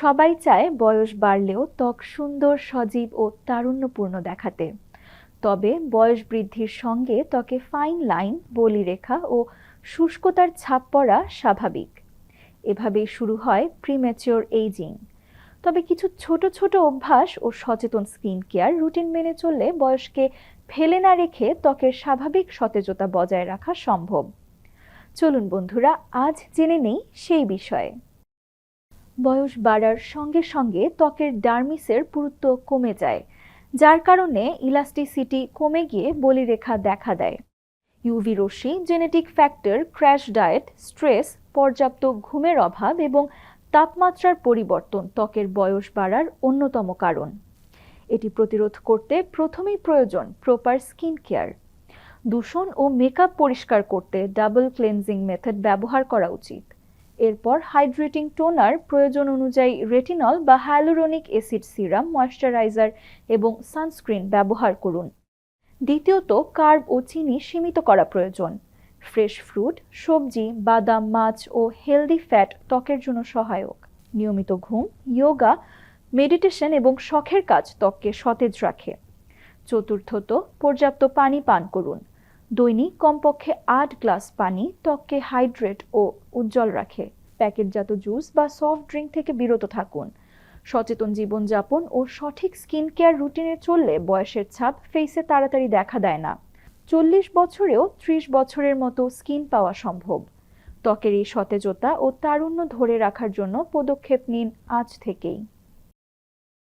সবাই চায় বয়স বাড়লেও ত্বক সুন্দর, সজীব ও তারুণ্যপূর্ণ দেখাতে। তবে বয়স বৃদ্ধির সঙ্গে ত্বকে ফাইন লাইন বলিরেখা ও শুষ্কতার ছাপ পড়া স্বাভাবিক। এভাবেই শুরু হয় প্রিম্যাচিওর এইজিং তবে কিছু ছোট ছোট অভ্যাস ও সচেতন স্কিন কেয়ার রুটিন মেনে চললে বয়সকে ফেলে না রেখে ত্বকের স্বাভাবিক সতেজতা বজায় রাখা সম্ভব। চলুন বন্ধুরা, আজ জেনে নেই সেই বিষয়ে। বয়স বাড়ার সঙ্গে সঙ্গে ত্বকের ডার্মিসের পুরুত্ব কমে যায়, যার কারণে ইলাস্টিসিটি কমে গিয়ে বলিরেখা দেখা দেয়। ইউভি রশ্মি, genetic factor, crash diet, stress, পর্যাপ্ত ঘুমের অভাব এবং তাপমাত্রার পরিবর্তন ত্বকের বয়স বাড়ার অন্যতম কারণ। এটি প্রতিরোধ করতে প্রথমেই প্রয়োজন প্রপার স্কিন কেয়ার। দূষণ ও মেকআপ পরিষ্কার করতে ডাবল ক্লেনজিং মেথড ব্যবহার করা উচিত। এরপর হাইড্রেটিং টোনার প্রয়োজন অনুযায়ী রেটিনল বা হ্যালুরনিক অ্যাসিড সিরাম, ময়শ্চারাইজার এবং সানস্ক্রিন ব্যবহার করুন। দ্বিতীয়ত, কার্ব ও চিনি সীমিত করা প্রয়োজন। ফ্রেশ ফ্রুট, সবজি, বাদাম, মাছ ও হেলদি ফ্যাট ত্বকের জন্য সহায়ক। নিয়মিত ঘুম যোগা মেডিটেশন এবং শখের কাজ ত্বককে সতেজ রাখে। চতুর্থত, পর্যাপ্ত পানি পান করুন। দৈনিক কমপক্ষে আট গ্লাস পানি ত্বককে হাইড্রেট ও উজ্জ্বল রাখে। প্যাকেটজাত জুস বা সফট ড্রিঙ্ক থেকে বিরত থাকুন। সচেতন জীবনযাপন ও সঠিক স্কিন কেয়ার রুটিনে চললে বয়সের ছাপ ফেসে তাড়াতাড়ি দেখা দেয় না। চল্লিশ বছরেও ত্রিশ বছরের মতো স্কিন পাওয়া সম্ভব। ত্বকের এই সতেজতা ও তারুণ্য ধরে রাখার জন্য পদক্ষেপ নিন আজ থেকেই।